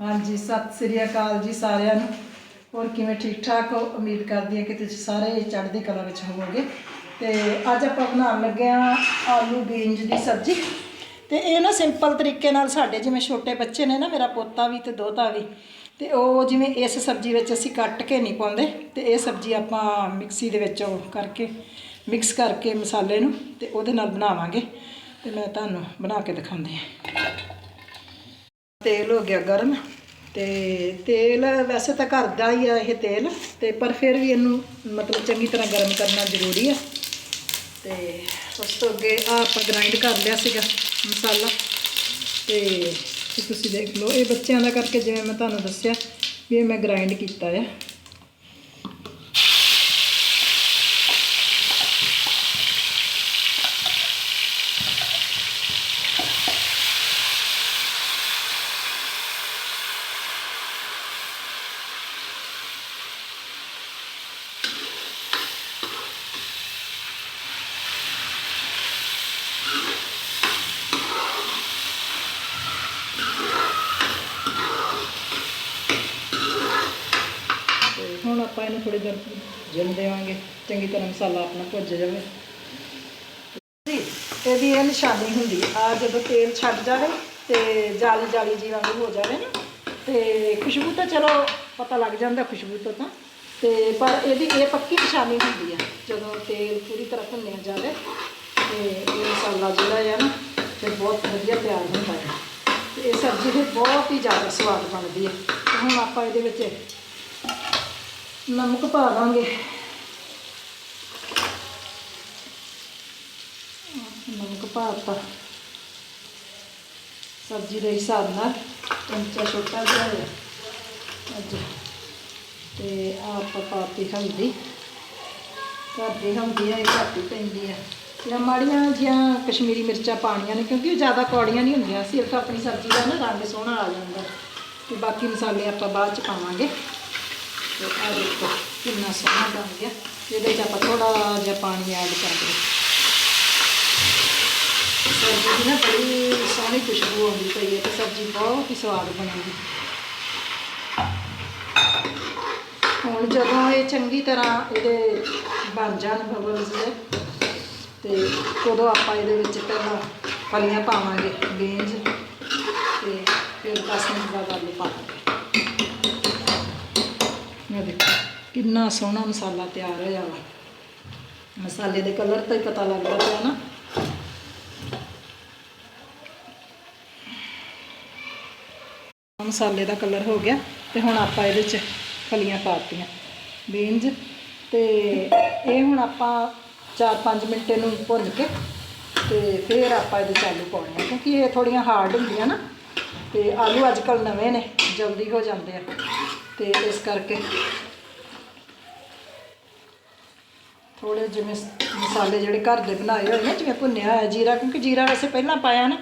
ਹਾਂਜੀ, ਸਤਿ ਸ੍ਰੀ ਅਕਾਲ ਜੀ ਸਾਰਿਆਂ ਨੂੰ। ਹੋਰ ਕਿਵੇਂ ਠੀਕ ਠਾਕ ਹੋ? ਉਮੀਦ ਕਰਦੀ ਹਾਂ ਕਿ ਤੁਸੀਂ ਸਾਰੇ ਚੜ੍ਹਦੀ ਕਲਾ ਵਿੱਚ ਹੋਵੋਗੇ। ਤੇ ਅੱਜ ਆਪਾਂ ਬਣਾਉਣ ਲੱਗੇ ਆ ਆਲੂ ਬੀਨਜ ਦੀ ਸਬਜ਼ੀ। ਤੇ ਇਹ ਨਾ ਸਿੰਪਲ ਤਰੀਕੇ ਨਾਲ ਸਾਡੇ ਜਿਵੇਂ ਛੋਟੇ ਬੱਚੇ ਨੇ ਨਾ, ਮੇਰਾ ਪੋਤਾ ਵੀ ਤੇ ਦੋਤਾ ਵੀ। ਤੇ ਉਹ ਜਿਵੇਂ ਇਸ ਸਬਜ਼ੀ ਵਿੱਚ ਅਸੀਂ ਕੱਟ ਕੇ ਨਹੀਂ ਪਾਉਂਦੇ। ਤੇ ਇਹ ਸਬਜ਼ੀ ਆਪਾਂ ਮਿਕਸੀ ਦੇ ਵਿੱਚ ਉਹ ਕਰਕੇ, ਮਿਕਸ ਕਰਕੇ ਮਸਾਲੇ ਨੂੰ ਤੇ ਉਹਦੇ ਨਾਲ ਬਣਾਵਾਂਗੇ। ਤੇ ਮੈਂ ਤੁਹਾਨੂੰ ਬਣਾ ਕੇ ਦਿਖਾਉਂਦੀ ਹਾਂ। ਤੇਲ ਹੋ ਗਿਆ ਗਰਮ ਤੇ ਤੇਲ ਵੈਸੇ ਤਾਂ ਘਰ ਦਾ ਹੀ ਆ ਇਹ ਤੇਲ ਤੇ ਪਰ ਫਿਰ ਵੀ ਇਹਨੂੰ ਮਤਲਬ ਚੰਗੀ ਤਰ੍ਹਾਂ ਗਰਮ ਕਰਨਾ ਜ਼ਰੂਰੀ ਆ। ਤੇ ਉਸ ਤੋਂ ਅੱਗੇ ਆ ਆਪਾਂ ਗ੍ਰਾਈਂਡ ਕਰ ਲਿਆ ਸੀਗਾ ਮਸਾਲਾ। ਤੇ ਤੁਸੀਂ ਦੇਖ ਲਓ, ਇਹ ਬੱਚਿਆਂ ਦਾ ਕਰਕੇ ਜਿਵੇਂ ਮੈਂ ਤੁਹਾਨੂੰ ਦੱਸਿਆ ਵੀ ਇਹ ਮੈਂ ਗ੍ਰਾਈਂਡ ਕੀਤਾ ਆ। ਤੇ ਹੁਣ ਆਪਾਂ ਇਹਨੂੰ ਥੋੜੀ ਦੇਰ ਜਿੰਨ ਦੇਵਾਂਗੇ, ਚੰਗੀ ਤਰ੍ਹਾਂ ਮਸਾਲਾ ਆਪਣਾ ਭੁੱਜ ਜਾਵੇ। ਜੀ, ਇਹਦੀ ਇਹ ਨਿਸ਼ਾਨੀ ਹੁੰਦੀ ਆ ਜਦੋਂ ਤੇਲ ਛੱਡ ਜਾਵੇ ਤੇ ਜਾਲੀ ਜਾਲੀ ਜੀ ਵਾਂਗ ਹੋ ਜਾਵੇ ਨਾ, ਤੇ ਖੁਸ਼ਬੂ ਤਾਂ ਚਲੋ ਪਤਾ ਲੱਗ ਜਾਂਦਾ ਖੁਸ਼ਬੂ ਤੋਂ ਤਾਂ। ਤੇ ਪਰ ਇਹਦੀ ਇਹ ਪੱਕੀ ਨਿਸ਼ਾਨੀ ਹੁੰਦੀ ਆ, ਜਦੋਂ ਤੇਲ ਪੂਰੀ ਤਰ੍ਹਾਂ ਭੁੰਨਿਆ ਜਾਵੇ ਤੇ ਇਹ ਮਸਾਲਾ ਜਿਹੜਾ ਆ ਨਾ ਤੇ ਬਹੁਤ ਵਧੀਆ ਤਿਆਰ ਹੁੰਦਾ ਹੈ ਤੇ ਇਹ ਸਬਜ਼ੀ ਦੇ ਬਹੁਤ ਹੀ ਜ਼ਿਆਦਾ ਸਵਾਦ ਬਣਦੀ ਹੈ ਹੁਣ ਆਪਾਂ ਇਹਦੇ ਵਿੱਚ ਨਮਕ ਪਾ ਦਾਂਗੇ। ਨਮਕ ਪਾਤਾ। ਸਬਜ਼ੀ ਦੇ ਹਿਸਾਬ ਨਾਲ ਚਮਚਾ ਛੋਟਾ ਜਿਹਾ ਹੈ। ਅੱਜ ਤੇ ਆਹ ਆਪਾਂ ਪਾਤੀ ਹਲਦੀ। ਘਰ ਦੀ ਹਲਦੀ ਹੈ ਇਹ ਘੱਟ ਹੀ ਪੈਂਦੀ ਹੈ ਜਾਂ ਮਾੜੀਆਂ ਜਿਹੀਆਂ ਕਸ਼ਮੀਰੀ ਮਿਰਚਾਂ ਪਾਣੀਆਂ ਨੇ, ਕਿਉਂਕਿ ਉਹ ਜ਼ਿਆਦਾ ਕੌੜੀਆਂ ਨਹੀਂ ਹੁੰਦੀਆਂ। ਸਿਰਫ ਆਪਣੀ ਸਬਜ਼ੀ ਦਾ ਨਾ ਰੰਗ ਸੋਹਣਾ ਆ ਜਾਂਦਾ। ਤੇ ਬਾਕੀ ਮਸਾਲੇ ਆਪਾਂ ਬਾਅਦ ਚ ਪਾਵਾਂਗੇ। ਤੇ ਆ ਦੇਖੋ ਕਿੰਨਾ ਸੋਹਣਾ ਬਣ ਗਿਆ। ਇਹਦੇ 'ਚ ਆਪਾਂ ਥੋੜਾ ਜਿਹਾ ਪਾਣੀ ਐਡ ਕਰ ਦਿਓ ਸਬਜ਼ੀ ਦੀ ਨਾ ਬੜੀ ਸੋਹਣੀ ਖੁਸ਼ਬੂ ਆਉਂਦੀ ਪਈ ਹੈ ਤੇ ਸਬਜ਼ੀ ਬਹੁਤ ਹੀ ਸਵਾਦ ਬਣੇਗੀ ਹੁਣ ਜਦੋਂ ਇਹ ਚੰਗੀ ਤਰ੍ਹਾਂ ਇਹਦੇ ਬਣ ਜਾਣ ਬਬਲਸ ਦੇ, ਤੇ ਉਦੋਂ ਆਪਾਂ ਇਹਦੇ ਵਿੱਚ ਪਹਿਲਾਂ ਫਲੀਆਂ ਪਾਵਾਂਗੇ, ਬੀਨਸ, ਤੇ ਫਿਰ 10 ਮਿੰਟ ਬਾਅਦ ਆਲੂ ਪਾਵਾਂਗੇ। ਇਹ ਦੇਖੋ, ਕਿੰਨਾ ਸੋਹਣਾ ਮਸਾਲਾ ਤਿਆਰ ਹੋਇਆ ਵਾ। ਮਸਾਲੇ ਦੇ ਕਲਰ ਤੋਂ ਹੀ ਪਤਾ ਲੱਗਦਾ ਪਿਆ ਨਾ। ਮਸਾਲੇ ਦਾ ਕਲਰ ਹੋ ਗਿਆ ਤੇ ਹੁਣ ਆਪਾਂ ਇਹਦੇ ਚ ਫਲੀਆਂ ਪਾਤੀਆਂ ਬੀਨਜ਼ ਤੇ ਇਹ ਹੁਣ ਆਪਾਂ 4-5 ਮਿੰਟ ਇਹਨੂੰ ਭੁੰਨ ਕੇ ਤੇ ਫਿਰ ਆਪਾਂ ਇਹਦੇ ਚ ਆਲੂ ਪਾਉਣੇ ਆ, ਕਿਉਂਕਿ ਇਹ ਥੋੜੀਆਂ ਹਾਰਡ ਹੁੰਦੀਆਂ ਨਾ। ਤੇ ਆਲੂ ਅੱਜ ਕੱਲ ਨਵੇਂ ਨੇ, ਜਲਦੀ ਹੋ ਜਾਂਦੇ ਆ। ਤੇ ਇਸ ਕਰਕੇ ਥੋੜੇ ਜਿਵੇਂ ਮਸਾਲੇ ਜਿਹੜੇ ਘਰ ਦੇ ਬਣਾਏ ਹੋਏ ਨੇ, ਜਿਵੇਂ ਭੁੰਨਿਆ ਹੋਇਆ ਜੀਰਾ, ਕਿਉਂਕਿ ਜੀਰਾ ਵੈਸੇ ਪਹਿਲਾਂ ਪਾਇਆ ਨਾ,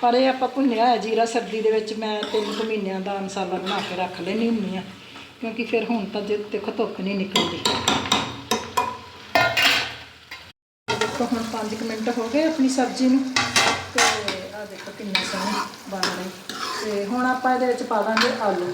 ਪਰ ਇਹ ਆਪਾਂ ਭੁੰਨਿਆ ਹੋਇਆ ਜੀਰਾ ਸਰਦੀ ਦੇ ਵਿੱਚ ਮੈਂ ਤਿੰਨ ਕੁ ਮਹੀਨਿਆਂ ਦਾ ਮਸਾਲਾ ਬਣਾ ਕੇ ਰੱਖ ਲੈਣੀ ਹੁੰਦੀ ਆ ਕਿਉਂਕਿ ਫਿਰ ਹੁਣ ਤਾਂ ਜੇ ਦੇਖੋ ਧੁੱਪ ਨਹੀਂ ਨਿਕਲਦੀ। ਦੇਖੋ ਹੁਣ 5 ਮਿੰਟ ਹੋ ਗਏ ਆਪਣੀ ਸਬਜ਼ੀ ਨੂੰ, ਤੇ ਆ ਦੇਖੋ ਕਿੰਨਾ ਸੋਹਣਾ ਬਣ ਰਹੀ। ਤੇ ਹੁਣ ਆਪਾਂ ਇਹਦੇ ਵਿੱਚ ਪਾ ਦਾਂਗੇ ਆਲੂ।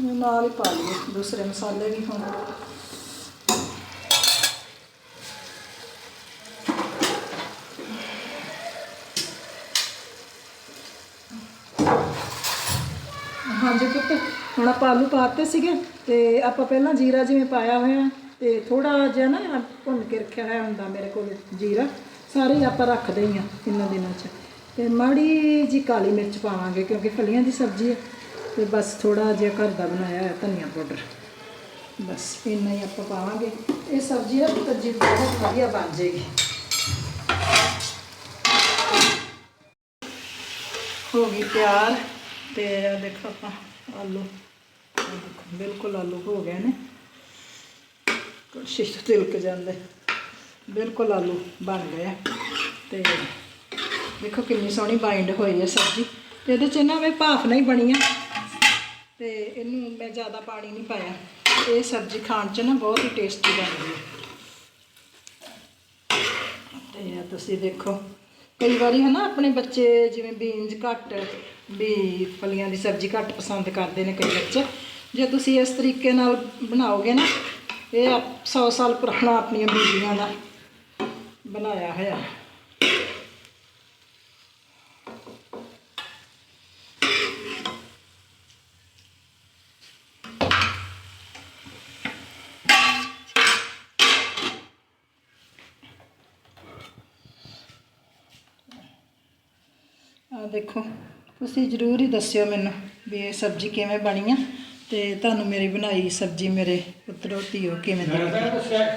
ਨਾਲ ਹੀ ਪਾ ਲਈਏ, ਦੂਸਰੇ ਮਸਾਲੇ ਵੀ ਹੁਣ। ਹਾਂਜੀ ਪੁੱਤ, ਹੁਣ ਆਪਾਂ ਆਲੂ ਪਾਤੇ ਸੀਗੇ ਤੇ ਆਪਾਂ ਪਹਿਲਾਂ ਜੀਰਾ ਜਿਵੇਂ ਪਾਇਆ ਹੋਇਆ, ਤੇ ਥੋੜਾ ਜਿਹਾ ਨਾ ਭੁੰਨ ਕੇ ਰੱਖਿਆ ਹੋਇਆ ਹੁੰਦਾ ਮੇਰੇ ਕੋਲ ਜੀਰਾ, ਸਾਰੇ ਆਪਾਂ ਰੱਖਦੇ ਹੀ ਆ ਇਹਨਾਂ ਦਿਨਾਂ 'ਚ। ਤੇ ਮਾੜੀ ਜੀ ਕਾਲੀ ਮਿਰਚ ਪਾਵਾਂਗੇ ਕਿਉਂਕਿ ਫਲੀਆਂ ਦੀ ਸਬਜ਼ੀ ਹੈ। ਤੇ ਬਸ ਥੋੜਾ ਜਿਹਾ ਘਰ ਦਾ ਬਣਾਇਆ ਹੈ ਧਨੀਆ ਪਾਊਡਰ। ਬਸ ਇੰਨਾ ਹੀ ਆਪਾਂ ਪਾਵਾਂਗੇ। ਇਹ ਸਬਜ਼ੀ ਨਾ ਸਬਜ਼ੀ ਬਹੁਤ ਵਧੀਆ ਬਣ ਜਾਏਗੀ। ਹੋ ਗਈ ਤਿਆਰ ਤੇ ਆਹ ਦੇਖੋ ਆਪਾਂ ਆਲੂ। ਬਿਲਕੁਲ ਆਲੂ ਹੋ ਗਏ ਨੇ। ਕੋਸ਼ਿਸ਼ ਤਿਲਕ ਜਾਂਦੇ। ਬਿਲਕੁਲ ਆਲੂ ਬਣ ਗਏ ਆ। ਤੇ ਦੇਖੋ ਕਿੰਨੀ ਸੋਹਣੀ ਬਾਈਂਡ ਹੋਈ ਹੈ ਸਬਜ਼ੀ। ਤੇ ਇਹਦੇ ਚ ਨਾ ਮੈਂ ਭਾਫ ਨਹੀਂ ਬਣੀ ਆ ਤੇ ਇਹਨੂੰ ਮੈਂ ਜ਼ਿਆਦਾ ਪਾਣੀ ਨਹੀਂ ਪਾਇਆ। ਇਹ ਸਬਜ਼ੀ ਖਾਣ ਚ ਨਾ ਬਹੁਤ ਹੀ ਟੇਸਟੀ ਬਣਦੀ ਹੈ ਤੇ ਆ ਤੁਸੀਂ ਦੇਖੋ, ਕਈ ਵਾਰੀ ਹਨਾ ਆਪਣੇ ਬੱਚੇ ਜਿਵੇਂ ਬੀਨਜ਼ ਘੱਟ ਵੀ ਫਲੀਆਂ ਦੀ ਸਬਜ਼ੀ ਘੱਟ ਪਸੰਦ ਕਰਦੇ ਨੇ ਕਈ ਬੱਚੇ। ਜੇ ਤੁਸੀਂ ਇਸ ਤਰੀਕੇ ਨਾਲ ਬਣਾਓਗੇ ਨਾ, ਇਹ 100 ਸਾਲ ਪੁਰਾਣਾ ਆਪਣੀਆਂ ਬੀਬੀਆਂ ਦਾ ਬਣਾਇਆ ਹੋਇਆ। ਆ ਦੇਖੋ ਤੁਸੀਂ ਜ਼ਰੂਰ ਹੀ ਦੱਸਿਓ ਮੈਨੂੰ ਵੀ ਇਹ ਸਬਜ਼ੀ ਕਿਵੇਂ ਬਣੀ ਆ ਤੇ ਤੁਹਾਨੂੰ ਮੇਰੀ ਬਣਾਈ ਸਬਜ਼ੀ ਮੇਰੇ ਪੁੱਤਰੋ ਧੀਓ ਕਿਵੇਂ ਦੀ ਲੱਗੀ